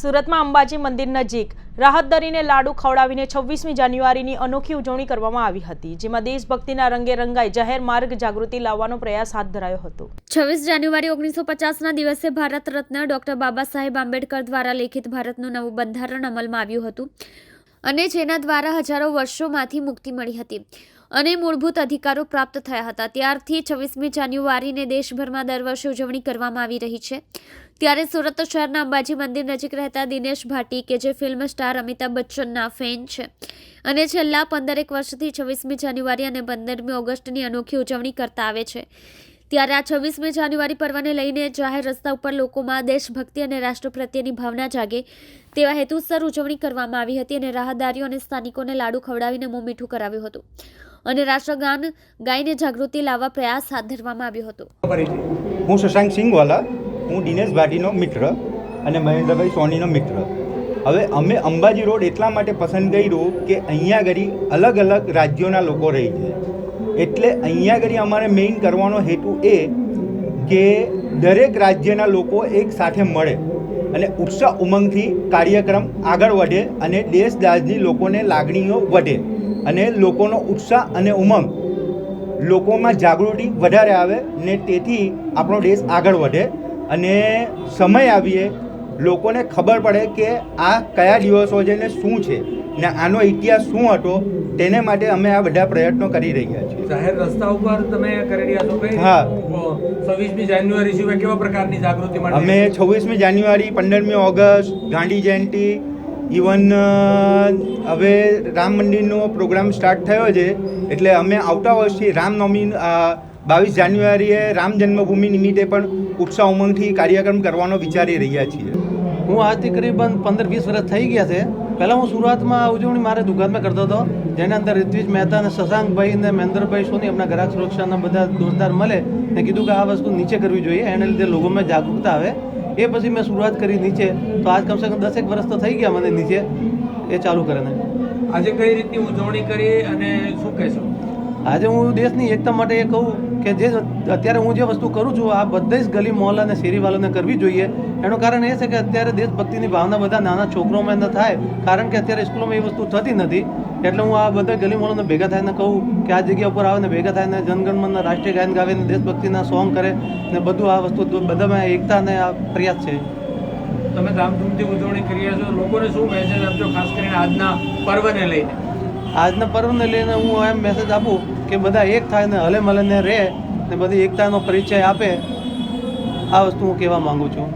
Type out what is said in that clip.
સુરતમાં અંબાજી મંદિર નજીક રાહત દરીને લાડુ ખવડાવીને છવ્વીસમી જાન્યુઆરીની અનોખી ઉજવણી કરવામાં આવી હતી, જેમાં દેશભક્તિના રંગે રંગાઈ જાહેર માર્ગ જાગૃતિ લાવવાનો પ્રયાસ હાથ ધરાયો હતો. છવ્વીસ જાન્યુઆરી ઓગણીસો પચાસના દિવસે ભારત રત્ન ડોક્ટર બાબા સાહેબ આંબેડકર દ્વારા લેખિત ભારતનું નવું બંધારણ અમલમાં આવ્યું હતું અને જેના દ્વારા હજારો વર્ષોમાંથી મુક્તિ મળી હતી અને મૂળભૂત અધિકારો પ્રાપ્ત થયા હતા. ત્યારથી છવ્વીસમી જાન્યુઆરીને દેશભરમાં દર વર્ષે ઉજવણી કરવામાં આવી રહી છે. ત્યારે સુરત શહેરના અંબાજી મંદિર નજીક રહેતા દિનેશ ભાટી કે જે ફિલ્મ સ્ટાર અમિતાભ બચ્ચનના ફેન છે. અને છેલ્લા પંદરેક વર્ષથી છવ્વીસમી જાન્યુઆરી અને પંદરમી ઓગસ્ટની અનોખી ઉજવણી કરતા આવે છે. ત્યારે આ છવ્વીસમી જાન્યુઆરી પર્વને લઈને જાહેર રસ્તા ઉપર લોકોમાં દેશભક્તિ અને રાષ્ટ્ર પ્રત્યેની ભાવના જાગે તેવા હેતુસર ઉજવણી કરવામાં આવી હતી અને રાહદારીઓ અને સ્થાનિકોને લાડુ ખવડાવીને મોં મીઠું કરાવ્યું હતું. અને રાષ્ટ્રગાન ગાઈને જાગૃતિ લાવવા પ્રયાસ હાથ ધરવામાં આવ્યો હતો. હું શશાંક સિંગવાલા હું દિનેશ ભાટીનો મિત્ર અને મહેન્દ્રભાઈ સોનીનો મિત્ર. હવે અમે અંબાજી રોડ એટલા માટે પસંદ કર્યું કે અહીંયા ઘડી અલગ અલગ રાજ્યોના લોકો રહે છે. એટલે અહીંયા ઘડી અમારે મેઇન કરવાનો હેતુ એ કે દરેક રાજ્યના લોકો એક સાથે મળે અને ઉત્સાહ ઉમંગથી કાર્યક્રમ આગળ વધે અને દેશ દાજની લોકોને લાગણીઓ વધે અને લોકોનો ઉત્સાહ અને ઉમંગ લોકોમાં જાગૃતિ વધારે આવે ને તેથી આપણો દેશ આગળ વધે. અને સમય આવીએ લોકોને ખબર પડે કે આ કયા દિવસો છે ને શું છે ને આનો ઇતિહાસ શું હતો તેને માટે અમે આ બધા પ્રયત્નો કરી રહ્યા છીએ. જાહેર રસ્તા ઉપર તમે કરી રહ્યા છો હા. છવ્વીસમી જાન્યુઆરી સિવાય કેવા પ્રકારની જાગૃતિ માટે? અમે છવ્વીસમી જાન્યુઆરી પંદરમી ઓગસ્ટ ગાંધી જયંતિ ઇવન હવે રામ મંદિરનો પ્રોગ્રામ સ્ટાર્ટ થયો છે એટલે અમે આવતા વર્ષથી રામનવમી બાવીસ જાન્યુઆરીએ રામ જન્મભૂમિ નિમિત્તે પણ ઉત્સાહ ઉમંગથી કાર્યક્રમ કરવાનો વિચારી રહ્યા છીએ. હું આજથી કરીબન પંદર વીસ વર્ષ થઈ ગયા છે. પહેલાં હું શરૂઆતમાં ઉજવણી મારે દુકાનમાં કરતો હતો. જેના અંદર રિત્વિજ મહેતા અને શશાંકભાઈ અને મહેન્દ્રભાઈ સોની આપણા ગ્રાહક સુરક્ષાના બધા દોસ્તાર મળે ને કીધું કે આ વસ્તુ નીચે કરવી જોઈએ એના લીધે લોકોમાં જાગૃતતા આવે. એ પછી મેં શરૂઆત કરી નીચે. તો આજ કમસે કમ દસેક વર્ષ તો થઈ ગયા મને નીચે. એ ચાલુ કરે આજે કઈ રીતની ઉજવણી કરી અને શું કહેશો? આજે હું દેશની એકતા માટે એ કહું કે જે અત્યારે હું જે વસ્તુ કરું છું, આ બધા જ ગલી મોલ અને શેરીવાલોને કરવી જોઈએ. એનું કારણ એ છે કે અત્યારે દેશભક્તિની ભાવના બધા નાના છોકરોમાં ન થાય, કારણ કે અત્યારે સ્કૂલોમાં એ વસ્તુ થતી નથી. એટલે હું આ બધા ગલી મોહલ્લાને ભેગા થઈને કહું કે આ જગ્યા ઉપર આવે ને ભેગા થાય ને જનગણમનના રાષ્ટ્રીય ગાયન ગાવે ને દેશભક્તિના સોંગ કરે ને બધું આ વસ્તુ બધામાં એકતા અને આ પ્રયાસ છે. તમે ધામધૂમથી ઉજવણી કરી રહ્યા છો. લોકોને શું મેસેજ આપજો ખાસ કરીને આજના પર્વને લઈને. આજના પર્વને લઈને હું એમ મેસેજ આપું કે બધા એક થાય ને હલે મલે ને રહે ને બધી એકતાનો પરિચય આપે, આ વસ્તુ હું કહેવા માગું છું.